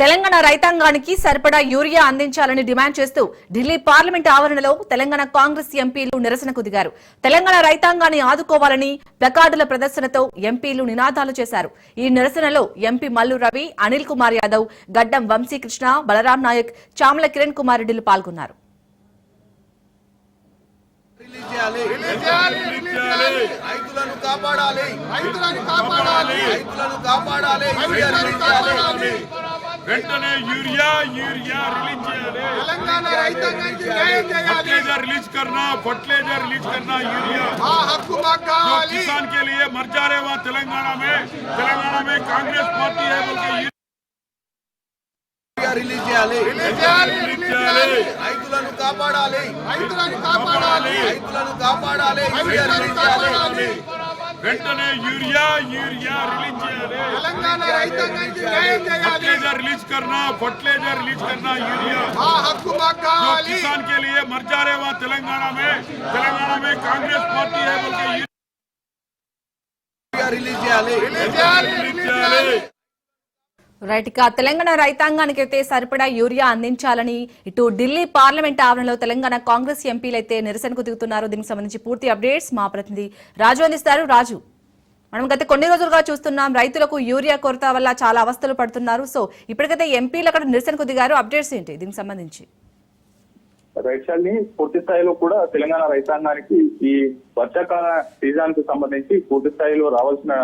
తెలంగాణ రైతాంగానికి సరిపడా యూరియా అందించాలని డిమాండ్ చేస్తూ ఢిల్లీ పార్లమెంట్ ఆవరణలో తెలంగాణ కాంగ్రెస్ ఎంపీలు నిరసనకు దిగారు. తెలంగాణ రైతాంగాన్ని ఆదుకోవాలని ప్లకార్డుల ప్రదర్శనతో ఎంపీలు నినాదాలు చేశారు. ఈ నిరసనలో ఎంపీ మల్లు రవి అనిల్ కుమార్ యాదవ్ గడ్డం వంశీకృష్ణ బలరాం నాయక్ చామల కిరణ్ కుమార్ రెడ్డిలు పాల్గొన్నారు. రిలీజ్ చేయాలి. రిలీజ్ చేయాలి. రిలీజ్ చేయాలి రైతులను కాపాడాలి. రైతులను కాపాడాలి. రైతులను కాపాడాలి. యూరియా రైతులను రిలీజ్ చేయాలి కాపాడాలి వెంటనే యూరియా యూరియా రిలీజ్ చేయాలి తెలంగాణ రైతాంగానికి న్యాయం చేయాలి फर्टिलाइजर रिलीज करना फर्टिलाइजर रिलीज करना यूरिया మా హక్కు మాకు जो కావాలి किसान के लिए मर जा रहे वहाँ तेलंगाना में तेलंगाना में कांग्रेस पार्टी है बोल के యూరియా రిలీజ్ చేయాలి రిలీజ్ చేయాలి రిలీజ్ రిలీజ్ చేయాలి. చేయాలి రైతులను కాపాడాలి రైతులను కాపాడాలి రైతులను కాపాడాలి యూరియా రైతులను రిలీజ్ చేయాలి కాపాడాలి వెంటనే యూరియా యూరియా రిలీజ్ చేయాలి తెలంగాణ రైతాంగానికి న్యాయం చేయాలి फर्टिलाइजर रिलीज करना फर्टिलाइजर रिलीज करना यूरिया మా హక్కు మాకు जो కావాలి किसान के लिए मर जा रहे वहाँ तेलंगाना में तेलंगाना में कांग्रेस पार्टी है बोल के యూరియా రిలీజ్ చేయాలి రిలీజ్ చేయాలి रिलीज రిలీజ్ చేయాలి చేయాలి రైట్ ఇక తెలంగాణ రైతాంగానికి అయితే సరిపడా యూరియా అందించాలని ఇటు ఢిల్లీ పార్లమెంట్ ఆవరణలో తెలంగాణ కాంగ్రెస్ ఎంపీలు అయితే నిరసనకు దిగుతున్నారు. దీనికి సంబంధించి పూర్తి అప్డేట్స్ మా ప్రతినిధి రాజు అందిస్తారు. రాజు మనం గత కొన్ని రోజులుగా చూస్తున్నాం రైతులకు యూరియా కొరత వల్ల చాలా అవస్థలు పడుతున్నారు. సో ఇప్పటికైతే ఎంపీలు అక్కడ నిరసనకు దిగారు. అప్డేట్స్ ఏంటి దీనికి సంబంధించి? రైతాన్ని పూర్తి స్థాయిలో కూడా తెలంగాణ రైతాంగానికి ఈ వర్షాకాల సీజన్కు సంబంధించి పూర్తి స్థాయిలో రావాల్సిన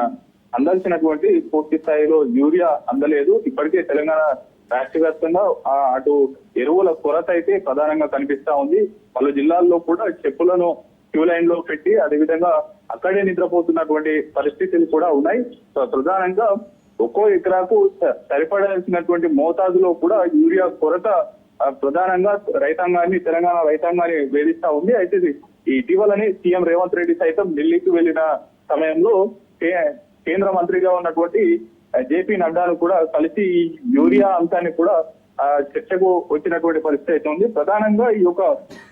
అందాల్సినటువంటి పూర్తి స్థాయిలో యూరియా అందలేదు. ఇప్పటికే తెలంగాణ రాష్ట్ర వ్యాప్తంగా అటు ఎరువుల కొరత అయితే ప్రధానంగా కనిపిస్తా ఉంది. పలు జిల్లాల్లో కూడా చెప్పులను క్యూ లైన్లో పెట్టి అదేవిధంగా అక్కడే నిద్రపోతున్నటువంటి పరిస్థితులు కూడా ఉన్నాయి. సో ప్రధానంగా ఒక్కో ఎకరాకు సరిపడాల్సినటువంటి మోతాదులో కూడా యూరియా కొరత ప్రధానంగా రైతాంగాన్ని తెలంగాణ రైతాంగాన్ని వేధిస్తా ఉంది. అయితే ఇటీవలనే సీఎం రేవంత్ రెడ్డి సైతం ఢిల్లీకి వెళ్ళిన సమయంలో కేంద్ర మంత్రిగా ఉన్నటువంటి జేపీ నడ్డాను కూడా కలిసి ఈ యూరియా అంశాన్ని కూడా ఆ, చర్చకు వచ్చినటువంటి పరిస్థితి అయితే ఉంది. ప్రధానంగా ఈ యొక్క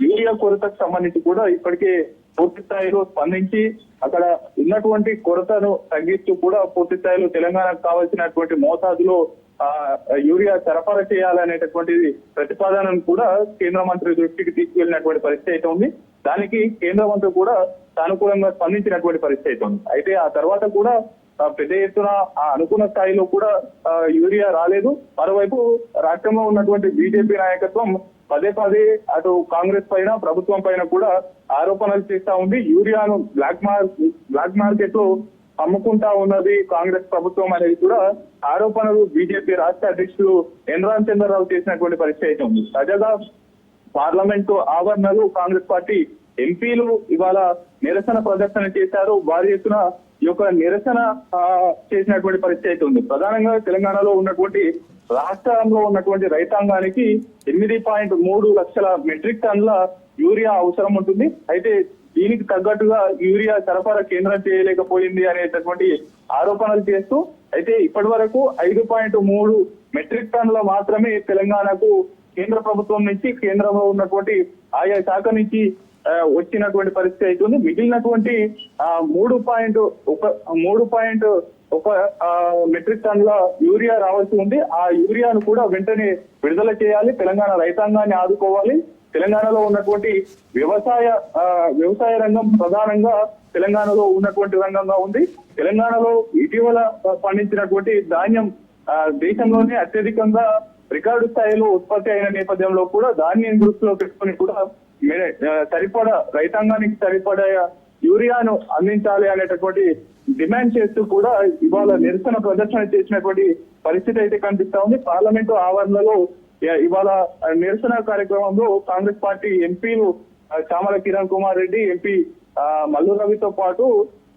యూరియా కొరతకు సంబంధించి కూడా ఇప్పటికే పూర్తి స్థాయిలో స్పందించి అక్కడ ఉన్నటువంటి కొరతను తగ్గిస్తూ కూడా పూర్తి స్థాయిలో తెలంగాణకు కావాల్సినటువంటి మోతాదులో ఆ యూరియా సరఫరా చేయాలనేటటువంటి ప్రతిపాదనను కూడా కేంద్ర మంత్రి దృష్టికి తీసుకెళ్ళినటువంటి పరిస్థితి అయితే ఉంది. దానికి కేంద్ర మంత్రి కూడా సానుకూలంగా స్పందించినటువంటి పరిస్థితి అయితే ఉంది. అయితే ఆ తర్వాత కూడా పెద్ద ఎత్తున ఆ అనుకున్న స్థాయిలో కూడా యూరియా రాలేదు. మరోవైపు రాష్ట్రంలో ఉన్నటువంటి బీజేపీ నాయకత్వం పదే పదే అటు కాంగ్రెస్ పైన ప్రభుత్వం పైన కూడా ఆరోపణలు చేస్తా ఉంది. యూరియాను బ్లాక్ మార్క్ బ్లాక్ మార్కెట్లో అమ్ముకుంటా ఉన్నది కాంగ్రెస్ ప్రభుత్వం అనేది కూడా ఆరోపణలు బీజేపీ రాష్ట్ర అధ్యక్షులు ఎన్ చంద్రరావు చేసినటువంటి పరిస్థితి అయితే ఉంది. తాజాగా పార్లమెంటు ఆవరణలు కాంగ్రెస్ పార్టీ ఎంపీలు ఇవాళ నిరసన ప్రదర్శన చేశారు. భారీ ఎత్తున ఈ యొక్క నిరసన చేసినటువంటి పరిస్థితి అయితే ఉంది. ప్రధానంగా తెలంగాణలో ఉన్నటువంటి రాష్ట్రంలో ఉన్నటువంటి రైతాంగానికి ఎనిమిది పాయింట్ మూడు లక్షల మెట్రిక్ టన్ల యూరియా అవసరం ఉంటుంది. అయితే దీనికి తగ్గట్టుగా యూరియా సరఫరా కేంద్రం చేయలేకపోయింది అనేటటువంటి ఆరోపణలు చేస్తూ అయితే ఇప్పటి వరకు ఐదు పాయింట్ మూడు మెట్రిక్ టన్ల మాత్రమే తెలంగాణకు కేంద్ర ప్రభుత్వం నుంచి కేంద్రంలో ఉన్నటువంటి ఆయా శాఖ నుంచి వచ్చినటువంటి పరిస్థితి అవుతుంది మిగిలినటువంటి ఆ, మూడు పాయింట్ ఒక మూడు పాయింట్ ఒక మెట్రిక్ టన్ల యూరియా రావాల్సి ఉంది. ఆ యూరియాను కూడా వెంటనే విడుదల చేయాలి. తెలంగాణ రైతాంగాన్ని ఆదుకోవాలి. తెలంగాణలో ఉన్నటువంటి వ్యవసాయ ఆ, వ్యవసాయ రంగం ప్రధానంగా తెలంగాణలో ఉన్నటువంటి రంగంగా ఉంది. తెలంగాణలో ఇటీవల పండించినటువంటి ధాన్యం దేశంలోనే అత్యధికంగా రికార్డు స్థాయిలో ఉత్పత్తి అయిన నేపథ్యంలో కూడా ధాన్యం దృష్టిలో పెట్టుకుని కూడా సరిపడా రైతాంగానికి సరిపడా యూరియాను అందించాలి అనేటటువంటి డిమాండ్ చేస్తూ కూడా ఇవాళ నిరసన ప్రదర్శన చేసినటువంటి పరిస్థితి అయితే కనిపిస్తా ఉంది. పార్లమెంటు ఆవరణలో ఇవాళ నిరసన కార్యక్రమంలో కాంగ్రెస్ పార్టీ ఎంపీలు చామల కిరణ్ కుమార్ రెడ్డి ఎంపీ మల్లు రవితో పాటు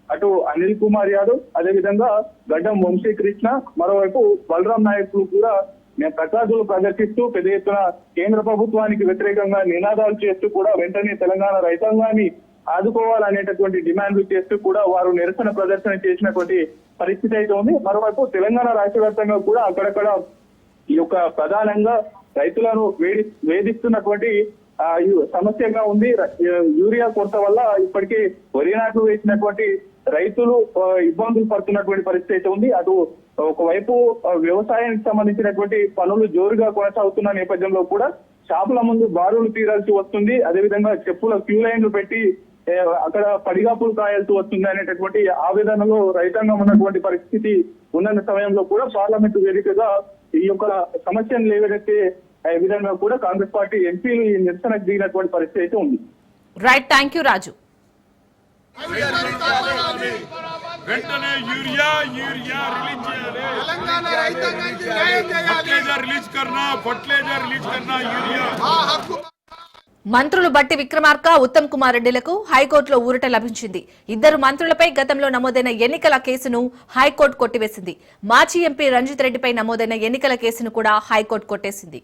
అటు అనిల్ కుమార్ యాదవ్ అదేవిధంగా గడ్డం వంశీకృష్ణ మరోవైపు బలరాం నాయకులు కూడా మేము ప్రకాశులు ప్రదర్శిస్తూ పెద్ద ఎత్తున కేంద్ర ప్రభుత్వానికి వ్యతిరేకంగా నినాదాలు చేస్తూ కూడా వెంటనే తెలంగాణ రైతాంగాన్ని ఆదుకోవాలనేటటువంటి డిమాండ్లు చేస్తూ కూడా వారు నిరసన ప్రదర్శన చేసినటువంటి పరిస్థితి అయితే ఉంది. మరోవైపు తెలంగాణ రాష్ట్ర వ్యాప్తంగా కూడా అక్కడక్కడ ఈ యొక్క ప్రధానంగా రైతులను వేడి వేధిస్తున్నటువంటి సమస్యగా ఉంది. యూరియా కొరత వల్ల ఇప్పటికే వరి నాట్లు వేసినటువంటి రైతులు ఇబ్బందులు పడుతున్నటువంటి పరిస్థితి అయితే ఉంది. అటు ఒకవైపు వ్యవసాయానికి సంబంధించినటువంటి పనులు జోరుగా కొనసాగుతున్న నేపథ్యంలో కూడా షాపుల ముందు బారులు తీరాల్సి వస్తుంది. అదేవిధంగా చెప్పుల క్యూ లైన్లు పెట్టి అక్కడ పడిగాపులు కాయాల్సి వస్తుంది అనేటటువంటి ఆవేదనలో రైతాంగం ఉన్నటువంటి పరిస్థితి ఉన్న సమయంలో కూడా పార్లమెంటు వేదికగా ఈ యొక్క సమస్యను లేవనెత్తే ఆ, విధంగా కూడా కాంగ్రెస్ పార్టీ ఎంపీలు ఈ నిరసనకు దిగినటువంటి పరిస్థితి అయితే ఉంది. రైట్ థ్యాంక్ యూ రాజు వెంటనే యూరియా యూరియా రిలీజ్ చేయాలి. తెలంగాణ రైతాంగానికి న్యాయం చేయాలి. ఫర్టిలైజర్ రిలీజ్ కర్నా ఫర్టిలైజర్ రిలీజ్ కర్నా యూరియా. మంత్రులు బట్టి విక్రమార్క ఉత్తమ్ కుమార్ రెడ్డిలకు హైకోర్టులో ఊరట లభించింది. ఇద్దరు మంత్రులపై గతంలో నమోదైన ఎన్నికల కేసును హైకోర్టు కొట్టివేసింది. మాజీ ఎంపీ రంజిత్ రెడ్డిపై నమోదైన ఎన్నికల కేసును కూడా హైకోర్టు కొట్టేసింది.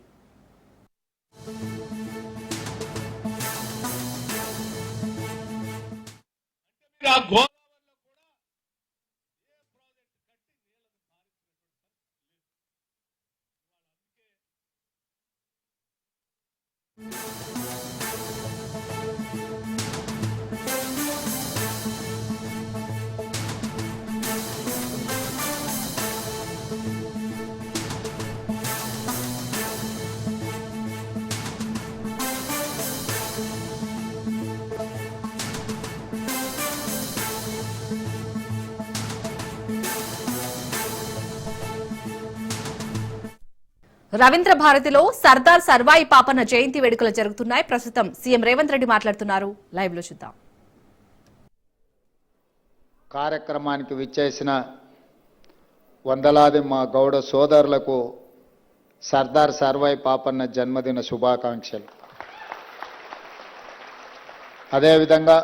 రవీంద్ర భారతిలో సర్దార్ సర్వాయి పాపన్న జయంతి వేడుకలు జరుగుతున్నాయి. ప్రస్తుతం సీఎం రేవంత్ రెడ్డి మాట్లాడుతున్నారు. లైవ్లో చూద్దాం. కార్యక్రమానికి విచ్చేసిన వందలాది మా గౌడ సోదరులకు సర్దార్ సర్వాయి పాపన్న జన్మదిన శుభాకాంక్షలు. అదేవిధంగా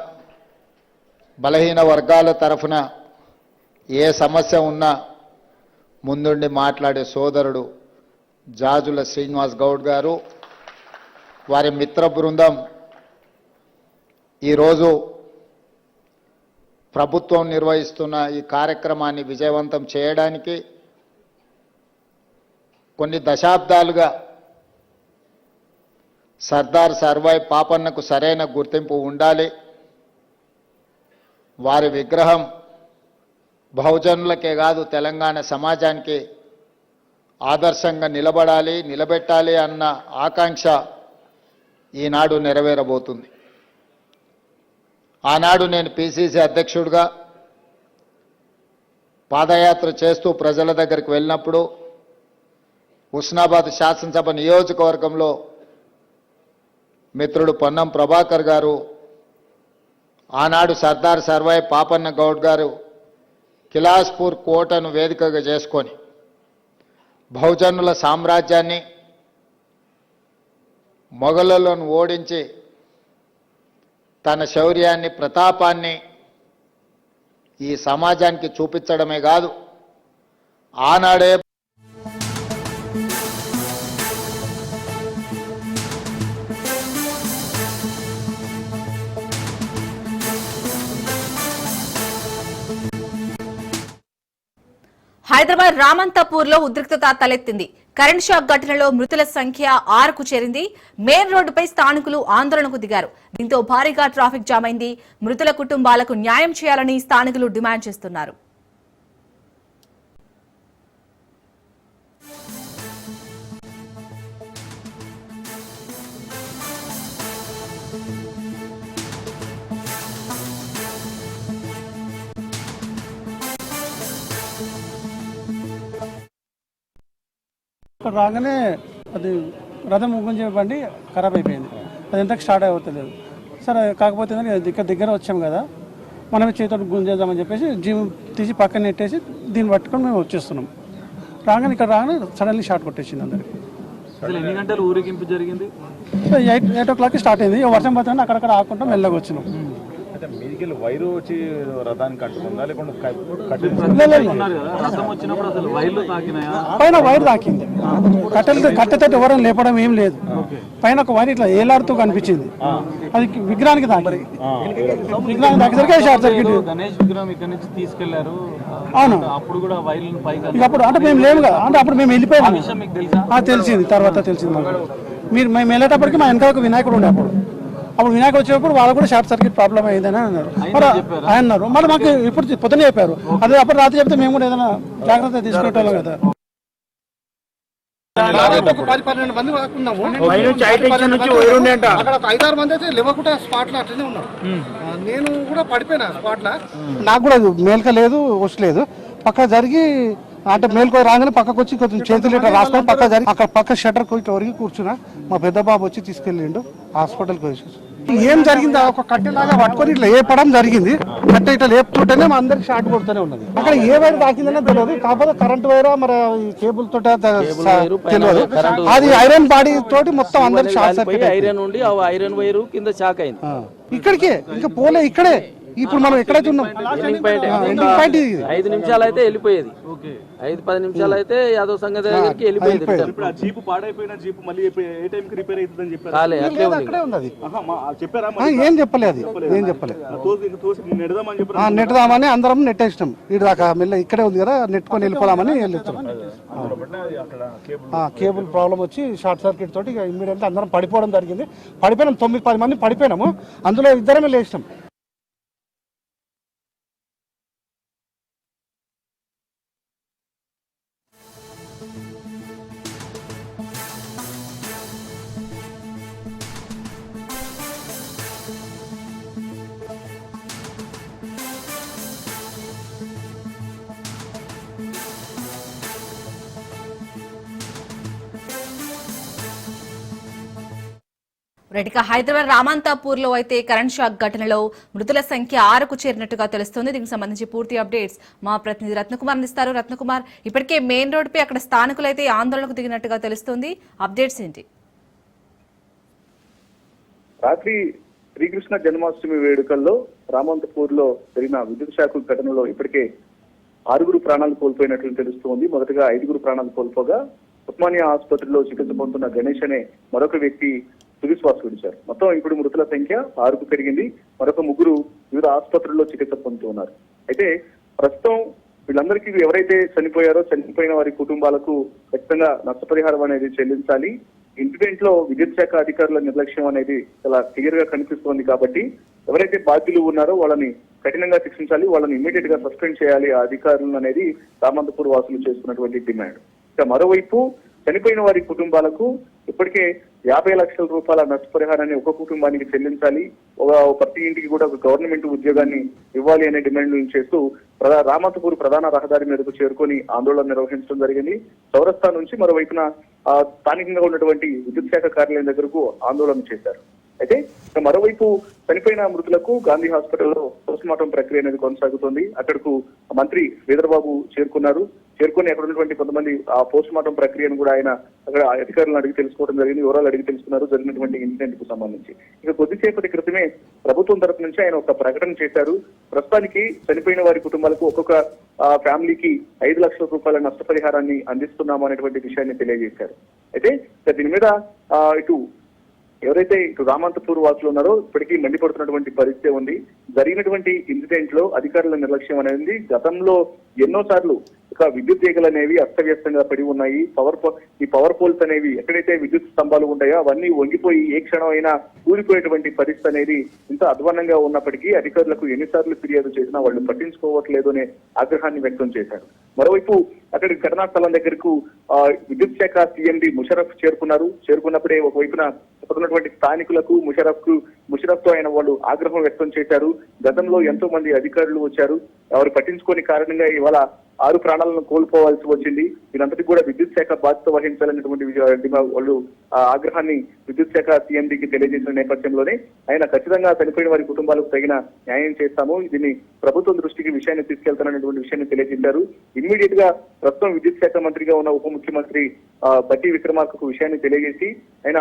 బలహీన వర్గాల తరఫున ఏ సమస్య ఉన్నా ముందుండి మాట్లాడే సోదరుడు జాజుల శ్రీనివాస్ గౌడ్ గారు వారి మిత్ర బృందం. ఈరోజు ప్రభుత్వం నిర్వహిస్తున్న ఈ కార్యక్రమాన్ని విజయవంతం చేయడానికి కొన్ని దశాబ్దాలుగా సర్దార్ సర్వాయి పాపన్నకు సరైన గుర్తింపు ఉండాలి. వారి విగ్రహం బహుజనులకే కాదు తెలంగాణ సమాజానికి ఆదర్శంగా నిలబడాలి నిలబెట్టాలి అన్న ఆకాంక్ష ఈనాడు నెరవేరబోతుంది. ఆనాడు నేను పిసిసి అధ్యక్షుడిగా పాదయాత్ర చేస్తూ ప్రజల దగ్గరికి వెళ్ళినప్పుడు హుస్నాబాద్ శాసనసభ నియోజకవర్గంలో మిత్రుడు పొన్నం ప్రభాకర్ గారు ఆనాడు సర్దార్ సర్వాయి పాపన్న గౌడ్ గారు కిలాస్పూర్ కోటను వేదికగా చేసుకొని బహుజనుల సామ్రాజ్యాన్ని మొఘలులను ఓడించి తన శౌర్యాన్ని ప్రతాపాన్ని ఈ సమాజానికి చూపించడమే కాదు ఆనాడే హైదరాబాద్ రామంతపూర్లో ఉద్రిక్తత తలెత్తింది. కరెంట్ షాక్ ఘటనలో మృతుల సంఖ్య ఆరుకు చేరింది. మెయిన్ రోడ్డుపై స్థానికులు ఆందోళనకు దిగారు. దీంతో భారీగా ట్రాఫిక్ జామ్ అయింది. మృతుల కుటుంబాలకు న్యాయం చేయాలని స్థానికులు డిమాండ్ చేస్తున్నారు. ఇక్కడ రాగానే అది రథం ముగ్గుంజే బండి ఖరాబ్ అయిపోయింది. అది ఎంతకు స్టార్ట్ అవుతలేదు సరే కాకపోతే ఇక్కడ దగ్గర వచ్చాం కదా మనమే చేతితో గుంజేద్దామని చెప్పేసి జిమ్ తీసి పక్కన నెట్టేసి దీన్ని పట్టుకొని మేము వచ్చేస్తున్నాం. రాగానే ఇక్కడ రాగానే సడన్లీ షార్ట్ కొట్టేసింది అందరికి. ఎన్ని గంటలు ఊరేగింపు జరిగింది? ఎయిట్ ఎయిట్ ఓ క్లాక్కి స్టార్ట్ అయింది. వర్షం పడుతుంది అక్కడక్కడ ఆకుండా మెల్లగా వచ్చినాం. మీదికి వైరు వచ్చి రథానికి కట్టుకుందా? లేకుంటే కట్టి లే, లే, లే. ఉన్నారు కదా రథం వచ్చినప్పుడు అసలు వైర్లు తాకినాయా? పైన వైర్ తాకింది. కట్టెలతో కట్టెతో ఎవరైనా లేపడం ఏం లేదు. పైన ఒక వైర్ ఇట్లా ఏలాడుతూ కనిపించింది. అది విగ్రహానికి తాకింది. విగ్రహానికి తాకేసరికి షార్ట్ సర్క్యూట్ గణేష్ విగ్రహం ఇక్కడ నుంచి తీసుకెళ్ళారు. అవును. అప్పుడు కూడా వైర్లను పైకి అప్పుడు అంటే మేము లేము కదా. అంటే అప్పుడు మేము వెళ్ళిపోయాము. విషయం మీకు తెలుసా? ఆ, తెలిసింది. తర్వాత తెలిసింది మాకు. మీరు మేము వెళ్ళేటప్పటికి మా వెనక ఒక వినాయకుడు ఉండే అప్పుడు. అప్పుడు వినాయక వచ్చేటప్పుడు వాళ్ళు కూడా షార్ట్ సర్క్యూట్ ప్రాబ్లం అయిందని అన్నారు. మరి ఆయన అన్నారు. మరి మాకు ఇప్పుడు పొద్దున చెప్పారు. అదే అప్పుడు రాత్రి చెప్తే మేము కూడా ఏదైనా జాగ్రత్త తీసుకుంటాం కదా. ఒక పది పన్నెండు మంది ఉన్నాము. అక్కడ ఒక ఐదారు మంది అయితే లేవకుండా స్పాట్లో అట్లనే ఉన్నారు నేను కూడా పడిపోయినా స్పాట్లో. నాకు కూడా మేల్క లేదు వచ్చలేదు పక్క జరిగి అంటే మేల్కో రాగానే పక్కకు వచ్చి కొంచెం చేతులు ఇట్లా రాసుకొని పక్క జరిగి అక్కడ పక్క షట్టర్ కొట్టి ఒరిగి కూర్చున్నా. మా పెద్ద బాబు వచ్చి తీసుకెళ్ళిండు హాస్పిటల్కి వచ్చి ఏం జరిగింది? ఒక కట్టెలాగా పట్టుకొని ఇట్లా ఏపడం జరిగింది. కట్టె ఇట్లా లేపుతుంటేనే మా అందరికి షార్ట్ కొడుతూనే ఉన్నది. అక్కడ ఏ వైర్ తాకిందనే తెలియదు. కాకపోతే కరెంట్ వైరా మరి కేబుల్ తోట తెలియదు. అది ఐరన్ బాడీ తోటి మొత్తం అందరికి షార్ట్ సర్క్యూట్ అయింది. ఐరన్ ఉండి ఐరన్ వైరు కింద షాక్ అయింది. ఇక్కడికే. ఇంకా పోలే ఇక్కడే. ఇప్పుడు మనం ఎక్కడైతే ఉన్నాం? ఎండింగ్ పాయింట్ ఇది. ఐదు నిమిషాలు అయితే వెళ్ళిపోయేది. ఐదు పది నిమిషాలు అయితే యాదవ్ సంఘ దగ్గరికి వెళ్ళిపోయేది వెళ్ళిపోయేది. ఇప్పుడు ఆ జీప్ పాడైపోయిన జీప్ మళ్ళీ ఏ టైంకి రిపేర్ అవుతుందని చెప్పారు. కాలే అట్లే లేదు, ఉంది. చెప్పారా ఏం చెప్పలే అది ఏం చెప్పలే తోసి ఇంక తోసి నెడదామని చెప్పారు. ఆ, నెట్టుదామని అందరం నెట్టేసినాం. ఇటు దాకా మెల్ల ఇక్కడే ఉంది కదా నెట్టుకొని వెళ్ళిపోదామని అక్కడ కేబుల్ ఆ, కేబుల్ ప్రాబ్లం వచ్చి షార్ట్ సర్క్యూట్ తోటి ఇమ్మీడియట్లీ అందరం పడిపోవడం జరిగింది. పడిపోయినాం తొమ్మిది పది మంది పడిపోయినాము. అందులో ఇద్దరమే లేచినాం. రైట్ ఇక హైదరాబాద్ రామంతాపూర్లో అయితే కరెంట్ షాక్ ఘటనలో మృతుల సంఖ్య ఆరుకు చేరినట్టుగా తెలుస్తోంది. దీనికి సంబంధించి పూర్తి అప్డేట్స్ మా ప్రతినిధి రత్నకుమార్ అందిస్తారు. రత్నకుమార్ ఇప్పటికే మెయిన్ రోడ్డుపై అక్కడ స్థానికులు అయితే ఆందోళనకు దిగినట్టుగా తెలుస్తోంది. అప్డేట్స్ ఏంటి? రాత్రి శ్రీకృష్ణ జన్మాష్టమి వేడుకల్లో రామంతపూర్లో జరిగిన విద్యుత్ శాఖ ఘటనలో ఇప్పటికే ఆరుగురు ప్రాణాలు కోల్పోయినట్లు తెలుస్తోంది. మొదటగా ఐదుగురు ప్రాణాలు కోల్పోగా ఉస్మానియా ఆసుపత్రిలో చికిత్స పొందుతున్న గణేష్ అనే మరొక వ్యక్తి తుది శ్వాస విడిచారు మొత్తం ఇప్పుడు మృతుల సంఖ్య ఆరుకు పెరిగింది. మరొక ముగ్గురు వివిధ ఆసుపత్రుల్లో చికిత్స పొందుతున్నారు అయితే ప్రస్తుతం వీళ్ళందరికీ ఎవరైతే చనిపోయారో చనిపోయిన వారి కుటుంబాలకు ఖచ్చితంగా నష్టపరిహారం అనేది చెల్లించాలి. ఇన్సిడెంట్లో విద్యుత్ శాఖ అధికారుల నిర్లక్ష్యం అనేది చాలా క్లియర్గా కనిపిస్తోంది కాబట్టి ఎవరైతే బాధ్యులు ఉన్నారో వాళ్ళని కఠినంగా శిక్షించాలి వాళ్ళని ఇమీడియట్గా సస్పెండ్ చేయాలి ఆ అధికారులను అనేది రామంతపూర్ వాసులు చేస్తున్నటువంటి డిమాండ్. ఇక మరోవైపు చనిపోయిన వారి కుటుంబాలకు ఇప్పటికే యాభై లక్షల రూపాయల నష్టపరిహారాన్ని ఒక కుటుంబానికి చెల్లించాలి. ఒక ప్రతి ఇంటికి కూడా ఒక గవర్నమెంట్ ఉద్యోగాన్ని ఇవ్వాలి అనే డిమాండ్ చేస్తూ ప్రధా రామంతపూర్ ప్రధాన రహదారి మీదకు చేరుకొని ఆందోళన నిర్వహించడం జరిగింది. చౌరస్తా నుంచి మరోవైపున స్థానికంగా ఉన్నటువంటి విద్యుత్ శాఖ కార్యాలయం దగ్గరకు ఆందోళన చేశారు. అయితే మరోవైపు చనిపోయిన మృతులకు గాంధీ హాస్పిటల్లో పోస్ట్ మార్టం ప్రక్రియ అనేది కొనసాగుతోంది. అక్కడకు మంత్రి శ్రీధరబాబు చేరుకున్నారు. చేరుకొని అక్కడ ఉన్నటువంటి కొంతమంది ఆ పోస్ట్ మార్టం ప్రక్రియను కూడా ఆయన అక్కడ అధికారులను అడిగి తెలుసుకోవడం జరిగింది. వివరాలు అడిగి తెలుసుకున్నారు. జరిగినటువంటి ఇన్సిడెంట్కు సంబంధించి. ఇక కొద్దిసేపటి క్రితమే ప్రభుత్వం తరపు నుంచి ఆయన ఒక ప్రకటన చేశారు. ప్రస్తుతానికి చనిపోయిన వారి కుటుంబాలకు ఒక్కొక్క ఆ, ఫ్యామిలీకి ఐదు లక్షల రూపాయల నష్టపరిహారాన్ని అందిస్తున్నాము అనేటువంటి విషయాన్ని తెలియజేశారు. అయితే దీని మీద ఇటు ఎవరైతే ఇటు రామంతపూర్ వాసులు ఉన్నారో ఇప్పటికీ మండిపడుతున్నటువంటి పరిస్థితి ఉంది. జరిగినటువంటి ఇన్సిడెంట్లో అధికారుల నిర్లక్ష్యం అనేది గతంలో ఎన్నో సార్లు ఇక విద్యుత్ తీగలు అనేవి అస్తవ్యస్తంగా పడి ఉన్నాయి. పవర్ ఈ పవర్ పోల్స్ అనేవి ఎక్కడైతే విద్యుత్ స్తంభాలు ఉంటాయో అవన్నీ వంగిపోయి ఏ క్షణం అయినా కూలిపోయేటువంటి పరిస్థితి అనేది ఇంత అధ్వానంగా ఉన్నప్పటికీ అధికారులకు ఎన్నిసార్లు ఫిర్యాదు చేసినా వాళ్ళు పట్టించుకోవట్లేదు అనే ఆగ్రహాన్ని వ్యక్తం చేశారు. మరోవైపు అక్కడి ఘటనా స్థలం దగ్గరకు విద్యుత్ శాఖ సీఎండి ముషరఫ్ చేరుకున్నారు. చేరుకున్నప్పుడే ఒకవైపున అక్కడ ఉన్నటువంటి స్థానికులకు ముషరఫ్కు ముషరఫ్తో ఆయన వాళ్ళు ఆగ్రహం వ్యక్తం చేశారు. గతంలో ఎంతో మంది అధికారులు వచ్చారు. వారు పట్టించుకోని కారణంగా ఇవాళ ఆరు ప్రాణాలను కోల్పోవాల్సి వచ్చింది. ఇదంతటి కూడా విద్యుత్ శాఖ బాధ్యత వహించాలనేటువంటి వాళ్ళు ఆగ్రహాన్ని విద్యుత్ శాఖ సీఎండీకి తెలియజేసిన నేపథ్యంలోనే ఆయన ఖచ్చితంగా చనిపోయిన వారి కుటుంబాలకు తగిన న్యాయం చేస్తాము. దీన్ని ప్రభుత్వం దృష్టికి విషయాన్ని తీసుకెళ్తాననేటువంటి విషయాన్ని తెలియజేశారు. ఇమ్మీడియట్గా ప్రస్తుతం విద్యుత్ శాఖ మంత్రిగా ఉన్న ఉప ముఖ్యమంత్రి ఆ, బట్టి విక్రమార్కకు విషయాన్ని తెలియజేసి ఆయన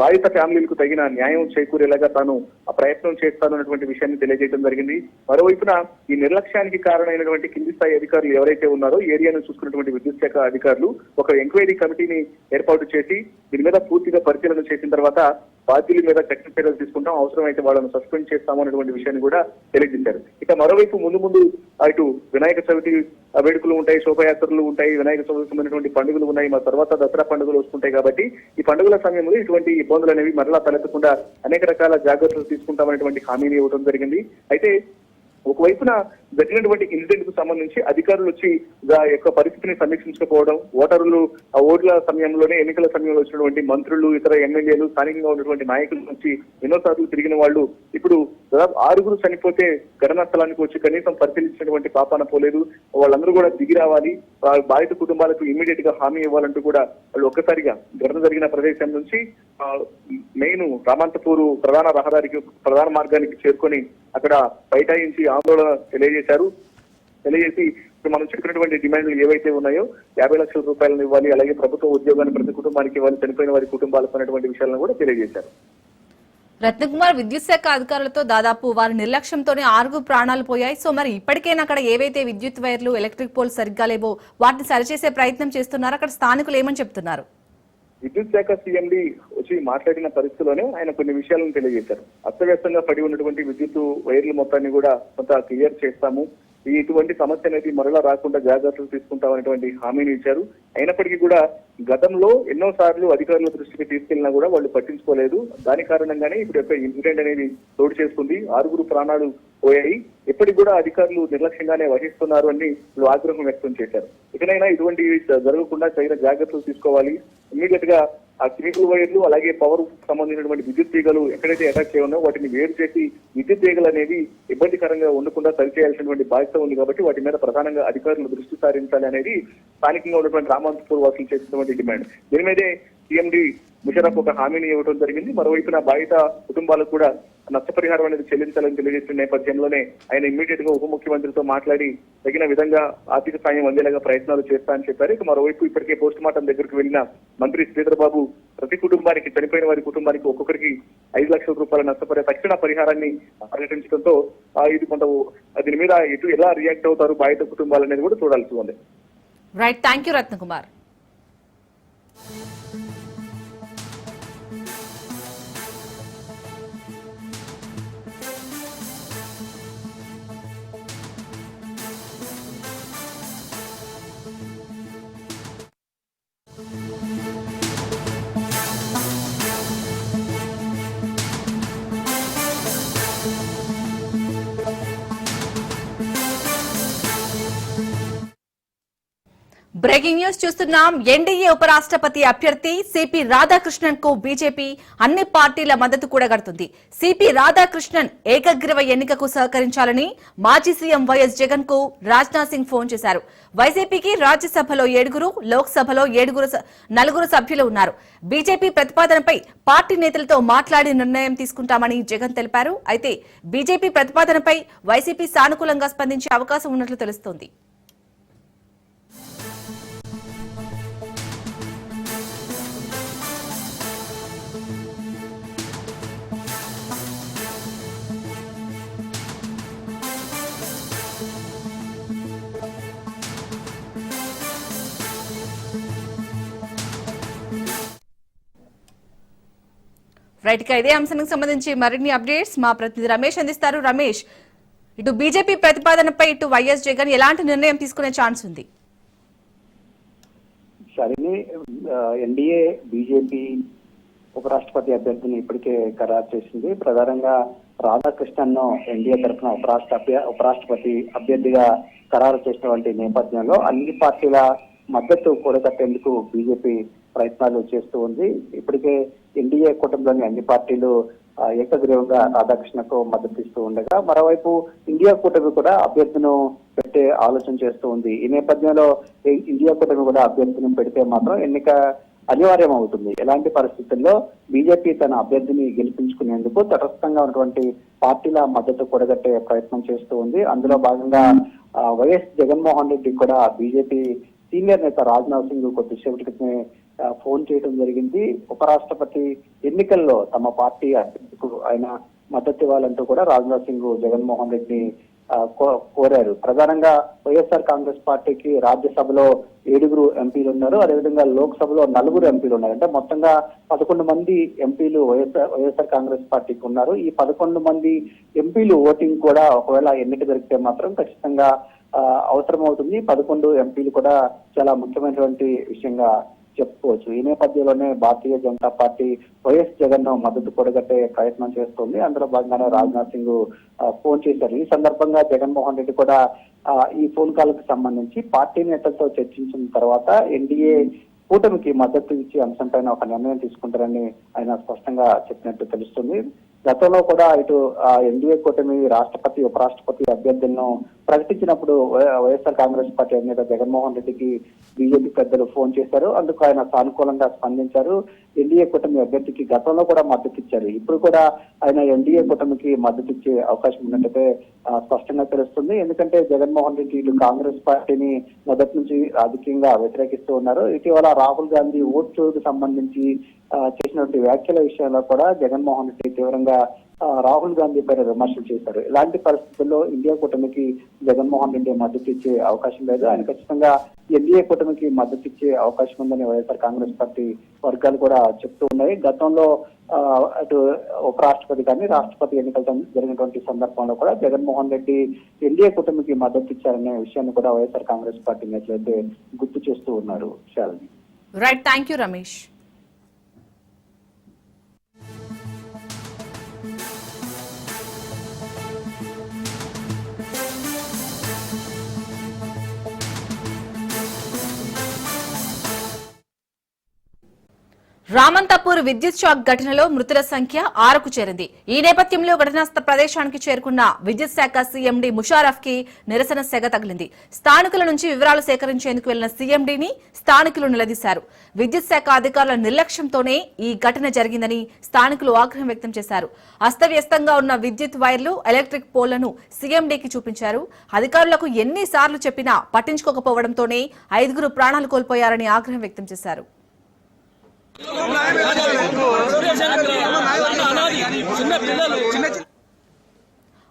బాధిత ఫ్యామిలీలకు తగిన న్యాయం చేకూరేలాగా తాను ఆ ప్రయత్నం చేస్తాను అన్నటువంటి విషయాన్ని తెలియజేయడం జరిగింది. మరోవైపున ఈ నిర్లక్ష్యానికి కారణమైనటువంటి కింది స్థాయి అధికారులు ఎవరైతే ఉన్నారో ఏరియాను చూసుకున్నటువంటి విద్యుత్ శాఖ అధికారులు ఒక ఎంక్వైరీ కమిటీని ఏర్పాటు చేసి దీని మీద పూర్తిగా పరిశీలన చేసిన తర్వాత బాధ్యుల మీద కఠిన చర్యలు తీసుకుంటాం అవసరమైతే వాళ్ళను సస్పెండ్ చేస్తాము అనేటువంటి విషయాన్ని కూడా తెలియజేశారు. ఇక మరోవైపు ముందు ముందు అటు వినాయక చవితి వేడుకలు ఉంటాయి శోభయాత్రలు ఉంటాయి వినాయక చవితికి పండుగలు ఉన్నాయి మా తర్వాత దసరా పండుగలు వస్తుంటాయి కాబట్టి ఈ పండుగల సమయంలో ఇటువంటి ఇబ్బందులు అనేవి మరలా తలెత్తకుండా అనేక రకాల జాగ్రత్తలు తీసుకుంటామనేటువంటి హామీని ఇవ్వడం జరిగింది. అయితే ఒకవైపున జరిగినటువంటి ఇన్సిడెంట్కు సంబంధించి అధికారులు వచ్చి దా యొక్క పరిస్థితిని సమీక్షించకపోవడం ఓటర్లు ఆ ఓట్ల సమయంలోనే ఎన్నికల సమయంలో వచ్చినటువంటి మంత్రులు ఇతర ఎమ్మెల్యేలు స్థానికంగా ఉన్నటువంటి నాయకుల నుంచి ఎన్నోసార్లు తిరిగిన వాళ్ళు ఇప్పుడు దాదాపు ఆరుగురు చనిపోతే ఘటనా స్థలానికి వచ్చి కనీసం పరిశీలించినటువంటి పాపాన పోలేదు. వాళ్ళందరూ కూడా దిగి రావాలి. బాధిత కుటుంబాలకు ఇమీడియట్గా హామీ ఇవ్వాలంటూ కూడా వాళ్ళు ఒక్కసారిగా ఘటన జరిగిన ప్రదేశం నుంచి మెయిన్ రామంతపూరు ప్రధాన రహదారికి ప్రధాన మార్గానికి చేరుకొని అక్కడ బైఠాయించి ఆందోళన తెలియజేశారు. తెలియజేసి ఇప్పుడు మనం చెప్పినటువంటి డిమాండ్లు ఏవైతే ఉన్నాయో యాభై లక్షల రూపాయలను ఇవ్వాలి అలాగే ప్రభుత్వ ఉద్యోగాన్ని ప్రతి కుటుంబానికి ఇవ్వాలి చనిపోయిన వారి కుటుంబాలకు అనేటువంటి విషయాలను కూడా తెలియజేశారు. రత్నకుమార్ విద్యుత్ శాఖ అధికారులతో దాదాపు వారి నిర్లక్ష్యంతోనే ఆరుగురు ప్రాణాలు పోయాయి. సో మరి ఇప్పటికైనా అక్కడ ఏవైతే విద్యుత్ వైర్లు ఎలక్ట్రిక్ పోల్స్ సరిగ్గా లేవో వాటిని సరిచేసే ప్రయత్నం చేస్తున్నారు. అక్కడ స్థానికులు ఏమని చెప్తున్నారు? విద్యుత్ శాఖ సీఎండి వచ్చి మాట్లాడిన పరిస్థితిలోనే ఆయన కొన్ని విషయాలను తెలియజేశారు. అస్తవ్యస్తంగా పడి ఉన్నటువంటి విద్యుత్ వైర్లు మొత్తాన్ని కూడా కొంత క్లియర్ చేస్తాము. ఇటువంటి సమస్య అనేది మరలా రాకుండా జాగ్రత్తలు తీసుకుంటామనేటువంటి హామీని ఇచ్చారు. అయినప్పటికీ కూడా గతంలో ఎన్నో సార్లు అధికారుల దృష్టికి తీసుకెళ్ళినా కూడా వాళ్ళు పట్టించుకోలేదు. దాని కారణంగానే ఇప్పుడు యొక్క ఇన్సిడెంట్ అనేది చోటు చేసుకుంది. ఆరుగురు ప్రాణాలు పోయాయి. ఇప్పటికి కూడా అధికారులు నిర్లక్ష్యంగానే వహిస్తున్నారు అని వాళ్ళు ఆగ్రహం వ్యక్తం చేశారు. ఇకనైనా ఇటువంటి జరగకుండా తగిన జాగ్రత్తలు తీసుకోవాలి. ఇమీడియట్గా ఆ కేబుల్ వైర్లు అలాగే పవర్ సంబంధించినటువంటి విద్యుత్ తీగలు ఎక్కడైతే అటాక్ చేయనో వాటిని వేరు చేసి విద్యుత్ తీగలు అనేవి ఇబ్బందికరంగా ఉండకుండా సరిచేయాల్సినటువంటి బాధ్యత ఉంది కాబట్టి వాటి మీద ప్రధానంగా అధికారులు దృష్టి సారించాలి అనేది స్థానికంగా ఉన్నటువంటి రామాంతపూర్ వాసులు చేసినటువంటి డిమాండ్. దీని మీదే సీఎండి ముషరఫ్ ఒక హామీని ఇవ్వడం జరిగింది. మరోవైపున బాధిత కుటుంబాలకు కూడా నష్టపరిహారం అనేది చెల్లించాలని తెలియజేసిన నేపథ్యంలోనే ఆయన ఇమ్మీడియట్గా ఉప ముఖ్యమంత్రితో మాట్లాడి తగిన విధంగా ఆర్థిక సాయం అందేలాగా ప్రయత్నాలు చేస్తా అని చెప్పారు. ఇక మరోవైపు ఇప్పటికే పోస్ట్ మార్టం దగ్గరికి వెళ్ళిన మంత్రి శ్రీధర్ బాబు ప్రతి కుటుంబానికి చనిపోయిన వారి కుటుంబానికి ఒక్కొక్కరికి ఐదు లక్షల రూపాయల నష్టపరి తక్షణ పరిహారాన్ని ప్రకటించడంతో ఆ, ఇది కొంత దీని మీద ఎటు ఎలా రియాక్ట్ అవుతారు బాధిత కుటుంబాలు అనేది కూడా చూడాల్సి ఉంది. Right thank you Ratnakumar breaking news చూస్తున్నాం. ఎన్డీఏ ఉపరాష్ట్రపతి అభ్యర్థి సిపి రాధాకృష్ణన్కు బీజేపీ అన్ని పార్టీల మద్దతు కూడగడుతుంది సిపి రాధాకృష్ణన్ ఏకగ్రీవ ఎన్నికకు సహకరించాలని మాజీ సీఎం వైఎస్ జగన్కు రాజ్నాథ్ సింగ్ ఫోన్ చేశారు. వైసీపీకి రాజ్యసభలో ఏడుగురు లోక్సభలో ఏడుగురు స- నలుగురు సభ్యులు ఉన్నారు. బీజేపీ ప్రతిపాదనపై పార్టీ నేతలతో మాట్లాడి నిర్ణయం తీసుకుంటామని జగన్ తెలిపారు. అయితే బీజేపీ ప్రతిపాదనపై వైసీపీ సానుకూలంగా స్పందించే అవకాశం ఉన్నట్లు తెలుస్తోంది. రైట్ ఇక ఇదే అంశానికి సంబంధించి మరిన్ని అప్డేట్స్ మా ప్రతినిధి రమేష్ అందిస్తారు. రమేష్ ఇటు బీజేపీ ప్రతిపాదనపై ఇటు వైఎస్ జగన్ ఎలాంటి నిర్ణయం తీసుకునే ఛాన్స్ ఉంది? సరే ఎన్డీఏ బీజేపీ ఉపరాష్ట్రపతి అభ్యర్థిని ఇప్పటికే ఖరారు చేసింది. ప్రధానంగా రాధాకృష్ణన్ ఎన్డీఏ తరఫున ఉపరాష్ట్ర అభ్య- ఉపరాష్ట్రపతి అభ్యర్థిగా ఖరారు చేసినటువంటి నేపథ్యంలో అన్ని పార్టీల మద్దతు కూడగట్టేందుకు బీజేపీ ప్రయత్నాలు చేస్తూ ఉంది. ఇప్పటికే ఎన్డీఏ కూటమిలోని అన్ని పార్టీలు ఏకగ్రీవంగా రాధాకృష్ణకు మద్దతు ఇస్తూ ఉండగా మరోవైపు ఇండియా కూటమి కూడా అభ్యర్థిను పెట్టే ఆలోచన చేస్తూ ఉంది. ఈ నేపథ్యంలో ఇండియా కూటమి కూడా అభ్యర్థిని పెడితే మాత్రం ఎన్నిక అనివార్యం అవుతుంది ఎలాంటి పరిస్థితుల్లో బీజేపీ తన అభ్యర్థిని గెలిపించుకునేందుకు తటస్థంగా ఉన్నటువంటి పార్టీల మద్దతు కూడగట్టే ప్రయత్నం చేస్తూ ఉంది. అందులో భాగంగా వైఎస్ జగన్మోహన్ రెడ్డి కూడా బీజేపీ సీనియర్ నేత రాజ్నాథ్ సింగ్ కొద్దిసేపటి క్రితమే ఫోన్ చేయడం జరిగింది. ఉపరాష్ట్రపతి ఎన్నికల్లో తమ పార్టీ అభ్యర్థికు ఆయన మద్దతు ఇవ్వాలంటూ కూడా రాజ్నాథ్ సింగ్ జగన్మోహన్ రెడ్డిని కో- కోరారు. ప్రధానంగా వైఎస్ఆర్ కాంగ్రెస్ పార్టీకి రాజ్యసభలో ఏడుగురు ఎంపీలు ఉన్నారు. అదేవిధంగా లోక్సభలో నలుగురు ఎంపీలు ఉన్నారు. అంటే మొత్తంగా పదకొండు మంది ఎంపీలు వైఎస్ఆర్ వైఎస్ఆర్ కాంగ్రెస్ పార్టీకి ఉన్నారు. ఈ పదకొండు మంది ఎంపీలు ఓటింగ్ కూడా ఒకవేళ ఎన్నిక జరిగితే మాత్రం ఖచ్చితంగా అవసరం అవుతుంది పదకొండు ఎంపీలు కూడా చాలా ముఖ్యమైనటువంటి విషయంగా చెప్పుకోవచ్చు. ఈ నేపథ్యంలోనే భారతీయ జనతా పార్టీ వైఎస్ జగన్ మద్దతు పొడగట్టే ప్రయత్నం చేస్తోంది. అందులో భాగంగానే రాజ్నాథ్ సింగ్ ఫోన్ చేశారు. ఈ సందర్భంగా జగన్మోహన్ రెడ్డి కూడా ఈ ఫోన్ కాల్కు సంబంధించి పార్టీ నేతలతో చర్చించిన తర్వాత ఎన్డీఏ కూటమికి మద్దతు ఇచ్చే అంశంపైన ఒక నిర్ణయం తీసుకుంటారని ఆయన స్పష్టంగా చెప్పినట్టు తెలుస్తుంది. గతంలో కూడా ఇటు ఎన్డీఏ కూటమి రాష్ట్రపతి ఉపరాష్ట్రపతి అభ్యర్థులను ప్రకటించినప్పుడు వైఎస్ఆర్ కాంగ్రెస్ పార్టీ అధినేత జగన్మోహన్ రెడ్డికి బీజేపీ పెద్దలు ఫోన్ చేశారు. అందుకు ఆయన సానుకూలంగా స్పందించారు. ఎన్డీఏ కూటమి అభ్యర్థికి గతంలో కూడా మద్దతు ఇచ్చారు. ఇప్పుడు కూడా ఆయన ఎన్డీఏ కూటమికి మద్దతు ఇచ్చే అవకాశం ఉన్నట్టయితే స్పష్టంగా తెలుస్తుంది. ఎందుకంటే జగన్మోహన్ రెడ్డి ఇటు కాంగ్రెస్ పార్టీని మొదటి నుంచి రాజకీయంగా వ్యతిరేకిస్తూ ఉన్నారు. ఇటీవల రాహుల్ గాంధీ ఓట్ సంబంధించి చేసినటువంటి వ్యాఖ్యల విషయంలో కూడా జగన్మోహన్ రెడ్డి తీవ్రంగా కూడా రాహుల్ గాంధీ పైన విమర్శలు చేశారు. ఇలాంటి పరిస్థితుల్లో ఇండియా కూటమికి జగన్మోహన్ రెడ్డి మద్దతు ఇచ్చే అవకాశం లేదు. ఆయన ఖచ్చితంగా ఎన్డీఏ కూటమికి మద్దతు ఇచ్చే అవకాశం ఉందని వైఎస్ఆర్ కాంగ్రెస్ పార్టీ వర్గాలు కూడా చెప్తూ ఉన్నాయి. గతంలో అటు ఉపరాష్ట్రపతి కానీ రాష్ట్రపతి ఎన్నికలు జరిగినటువంటి సందర్భంలో కూడా జగన్మోహన్ రెడ్డి ఎన్డీఏ కూటమికి మద్దతు ఇచ్చారనే విషయాన్ని కూడా వైఎస్ఆర్ కాంగ్రెస్ పార్టీ నేతలు అయితే గుర్తు చేస్తూ ఉన్నారు. Shalini. Right thank you Ramesh Ramanthapur విద్యుత్ షాక్ ఘటనలో మృతుల సంఖ్య ఆరుకు చేరింది. ఈ నేపథ్యంలో ఘటనాస్థ ప్రదేశానికి చేరుకున్న విద్యుత్ శాఖ సీఎండీ ముషారఫ్కి నిరసన సెగ తగిలింది. స్థానికుల నుంచి వివరాలు సేకరించేందుకు వెళ్ళిన సీఎండీని స్థానికులు నిలదీశారు. విద్యుత్ శాఖ అధికారుల నిర్లక్ష్యంతోనే ఈ ఘటన జరిగిందని స్థానికులు ఆగ్రహం వ్యక్తం చేశారు. అస్తవ్యస్తంగా ఉన్న విద్యుత్ వైర్లు ఎలక్ట్రిక్ పోల్లను సీఎండీకి చూపించారు. అధికారులకు ఎన్నిసార్లు చెప్పినా పట్టించుకోకపోవడంతోనే ఐదుగురు ప్రాణాలు కోల్పోయారని ఆగ్రహం వ్యక్తం చేశారు.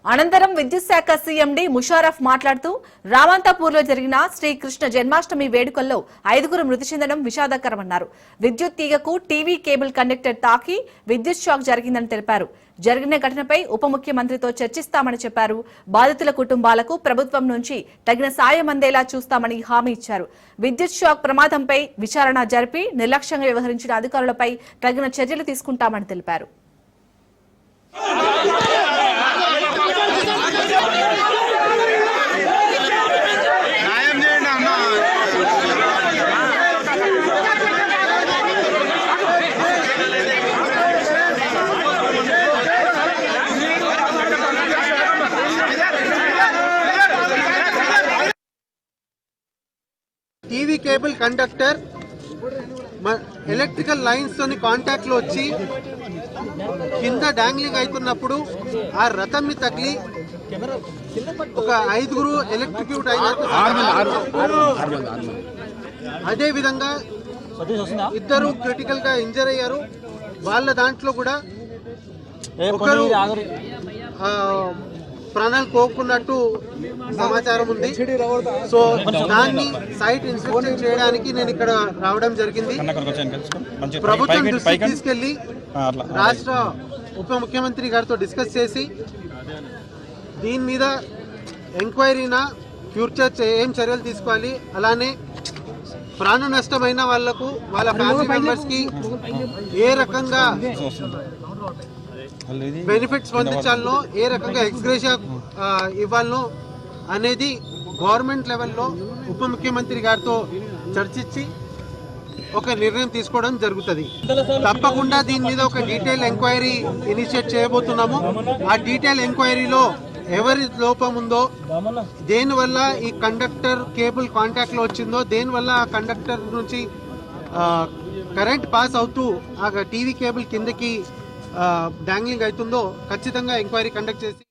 అనంతరం విద్యుత్ శాఖ సీఎండి ముషారఫ్ మాట్లాడుతూ రామంతాపూర్లో జరిగిన శ్రీకృష్ణ జన్మాష్టమి వేడుకల్లో ఐదుగురు మృతి చెందడం విషాదకరమన్నారు. విద్యుత్ తీగకు టీవీ కేబుల్ కనెక్టర్ తాకి విద్యుత్ షాక్ జరిగిందని తెలిపారు. జరిగిన ఘటనపై ఉప ముఖ్యమంత్రితో చర్చిస్తామని చెప్పారు. బాధితుల కుటుంబాలకు ప్రభుత్వం నుంచి తగిన సాయం అందేలా చూస్తామని హామీ ఇచ్చారు. విద్యుత్ షాక్ ప్రమాదంపై విచారణ జరిపి నిర్లక్ష్యంగా వ్యవహరించిన అధికారులపై తగిన చర్యలు తీసుకుంటామని తెలిపారు TV cable conductor electrical lines తోని కాంటాక్ట్లో వచ్చి కింద డాంగ్లింగ్ అవుతున్నప్పుడు ఆ రథం ని తగిలి ఒక ఐదుగురు ఎలక్ట్రిక్యూట్ అదే విధంగా ఇద్దరు క్రిటికల్గా ఇంజర్ అయ్యారు. వాళ్ళ దాంట్లో కూడా ఒకరు ఆ, ప్రాణాలు కోరుకున్నట్టు సమాచారం ఉంది. సో దాన్ని సైట్ ఇన్స్పెక్షన్ చేయడానికి నేను ఇక్కడ రావడం జరిగింది. ప్రభుత్వం దృష్టికి తీసుకెళ్ళి రాష్ట్ర ఉప ముఖ్యమంత్రి గారితో డిస్కస్ చేసి దీని మీద ఎంక్వైరీనా ఫ్యూచర్ ఏం చర్యలు తీసుకోవాలి? అలానే ప్రాణ నష్టమైన వాళ్ళకు వాళ్ళ ఫ్యామిలీ మెంబర్స్కి ఏ రకంగా బెనిఫిట్స్ పొందించాలనో ఏ రకంగా ఎక్స్గ్రేషియా ఇవ్వాలనో అనేది గవర్నమెంట్ లెవెల్లో ఉప ముఖ్యమంత్రి గారితో చర్చించి ఒక నిర్ణయం తీసుకోవడం జరుగుతుంది. తప్పకుండా దీని మీద ఒక డీటెయిల్ ఎంక్వైరీ ఇనిషియేట్ చేయబోతున్నాము. ఆ డీటెయిల్ ఎంక్వైరీలో ఎవరి లోపం ఉందో దేనివల్ల ఈ కండక్టర్ కేబుల్ కాంటాక్ట్లో వచ్చిందో దేనివల్ల ఆ కండక్టర్ నుంచి కరెంట్ పాస్ అవుతూ ఆ టీవీ కేబుల్ కిందకి డాంగ్లింగ్ అవుతుందో ఖచ్చితంగా ఎంక్వైరీ కండక్ట్ చేసి